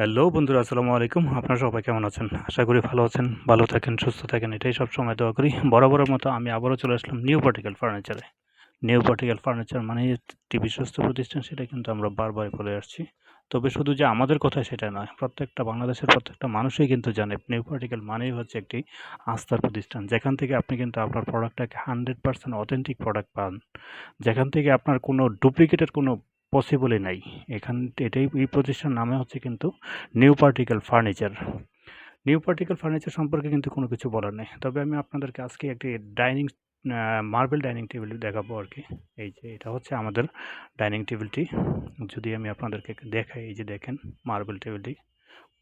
Hello বন্ধুরা, আসসালামু আলাইকুম। আপনারা সবাই কেমন আছেন? আশা করি ভালো আছেন, ভালো থাকেন, সুস্থ থাকেন, এটাই সব সময় দোয়া করি। বরাবরের মতো আমি আবারও চলে আসলাম নিউ পার্টিকেল ফার্নিচারে নিউ পার্টিকেল ফার্নিচার মানে একটি বিশ্বস্ত প্রতিষ্ঠান, সেটা কিন্তু আমরা বারবার বলে আসছি। তবে শুধু যে আমাদের কথা সেটা নয়, প্রত্যেকটা বাংলাদেশের প্রত্যেকটা মানুষই কিন্তু জানে নিউ পার্টিকেল মানেই হচ্ছে একটি আস্থার প্রতিষ্ঠান। যেখান থেকে আপনি কিন্তু আপনার প্রোডাক্টটাকে হান্ড্রেড পার্সেন্ট অথেন্টিক প্রোডাক্ট পান। যেখান থেকে আপনার কোনো ডুপ্লিকেটের কোনো পসিবলই নাই। এখান, এটাই, এই প্রতিষ্ঠান নামে হচ্ছে কিন্তু new particle furniture new particle furniture সম্পর্কে কিন্তু কোনো কিছু বলার নেই। তবে আমি আপনাদেরকে আজকে একটি ডাইনিং মার্বেল ডাইনিং টেবিল দেখাবো আর কি। এই যে, এটা হচ্ছে আমাদের ডাইনিং টেবিলটি যদি আমি আপনাদেরকে দেখাই, এই যে দেখেন মার্বেল টেবিলটি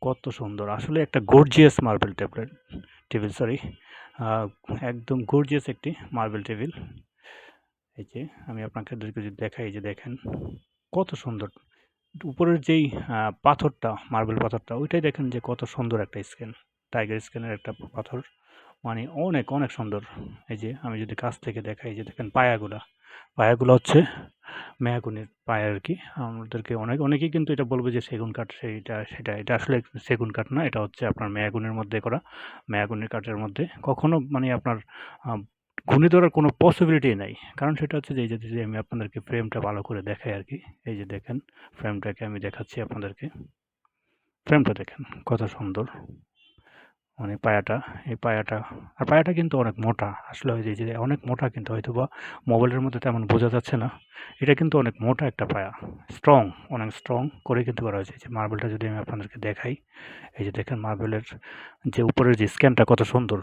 কত সুন্দর। আসলে একটা gorgeous marble table table sorry একদম গর্জিয়াস একটি মার্বেল টেবিল এই যে, আমি আপনাকে যদি দেখাই, এই যে দেখেন। কত সুন্দর। উপরের যেই পাথরটা, মার্বেল পাথরটা, ওইটাই দেখেন যে কত সুন্দর একটা স্ক্যান টাইগার স্ক্যানের একটা পাথর। মানে অনেক অনেক সুন্দর। এই যে আমি যদি কাছ থেকে দেখাই যে দেখেন পায়াগুলা। পায়াগুলো হচ্ছে মেয়াগুনের পায়া আর কি। আমাদেরকে অনেক, অনেকেই কিন্তু এটা বলবে যে সেগুন কাঠ সেইটা, সেটা, এটা আসলে সেগুন কাঠ না, এটা হচ্ছে আপনার মেয়াগুনের মধ্যে করা। মেয়াগুনের কাঠের মধ্যে কখনো মানে আপনার ঘূর্ণি ধরার কোনো পসিবিলিটি নাই। কারণ সেটা হচ্ছে যে, এই যে আমি আপনাদেরকে ফ্রেমটা ভালো করে দেখাই আর কি। এই যে, দেখেন ফ্রেমটাকে আমি দেখাচ্ছি আপনাদেরকে। ফ্রেমটা দেখেন, কত সুন্দর। মানে পায়াটা, এই পায়াটা, আর পায়াটা কিন্তু অনেক মোটা। আসলে ওই যে অনেক মোটা কিন্তু হয়তো বা মোবাইলের মধ্যে তেমন বোঝা যাচ্ছে না। এটা কিন্তু অনেক মোটা একটা পায়া। স্ট্রং অনেক স্ট্রং করে কিন্তু করা হয়েছে। যে মার্বেলটা যদি আমি আপনাদেরকে দেখাই, এই যে, দেখেন মার্বেলের যে, উপরের যে স্ক্যানটা কত সুন্দর।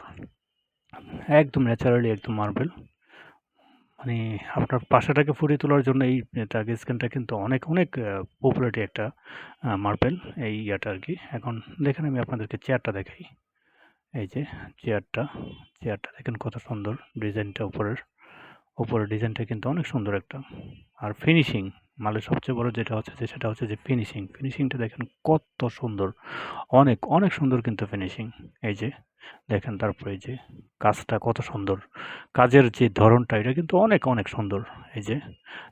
একদম ন্যাচারালি একদম মার্বেল। মানে আপনার পাশাটাকে ফুটিয়ে তোলার জন্য এই তাকে স্ক্যানটা কিন্তু অনেক অনেক পপুলারিটি একটা মার্বেল এই ইয়াটা আর কি। এখন দেখেন আমি আপনাদেরকে চেয়ারটা দেখাই। এই যে চেয়ারটা চেয়ারটা দেখেন কত সুন্দর ডিজাইনটা উপরের। উপরের ডিজাইনটা কিন্তু অনেক সুন্দর একটা। আর ফিনিশিং মালের সবচেয়ে বড় যেটা হচ্ছে যে, সেটা হচ্ছে যে ফিনিশিং ফিনিশিংটা দেখেন কত সুন্দর। অনেক অনেক সুন্দর কিন্তু ফিনিশিং এই যে দেখেন তারপরে এই যে কাজটা কত সুন্দর। কাজের যে ধরনটা, এটা কিন্তু অনেক অনেক সুন্দর। এই যে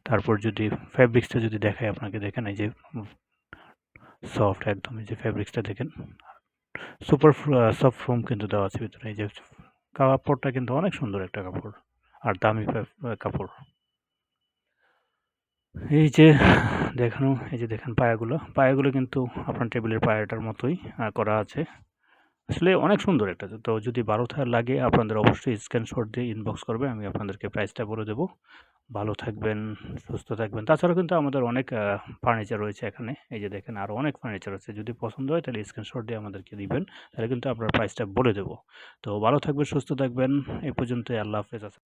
তারপর যদি ফ্যাব্রিক্সটা যদি দেখায় আপনাকে, দেখেন এই যে সফট একদম, এই যে ফ্যাব্রিক্সটা দেখেন। সুপার সফট ফোম কিন্তু দেওয়া আছে ভিতরে, এই যে কাপড়টা কিন্তু অনেক সুন্দর একটা কাপড়, আর দামি কাপড়। এই যে দেখানো, এই যে দেখেন পায়াগুলো পায়াগুলো কিন্তু আপনার টেবিলের পায়াটার মতোই করা আছে। আসলে অনেক সুন্দর একটা তো যদি বারো থার লাগে, আপনাদের অবশ্যই স্ক্রিনশট দিয়ে ইনবক্স করবে, আমি আপনাদেরকে প্রাইসটা বলে দেবো। ভালো থাকবেন, সুস্থ থাকবেন। তাছাড়া কিন্তু আমাদের অনেক ফার্নিচার রয়েছে এখানে। এই যে দেখেন আরও অনেক ফার্নিচার আছে। যদি পছন্দ হয়, তাহলে স্ক্রিনশট দিয়ে আমাদেরকে দিবেন, তাহলে কিন্তু আপনার প্রাইসটা বলে দেবো। তো ভালো থাকবেন, সুস্থ থাকবেন। এই পর্যন্ত আল্লাহ হাফেজ। আছে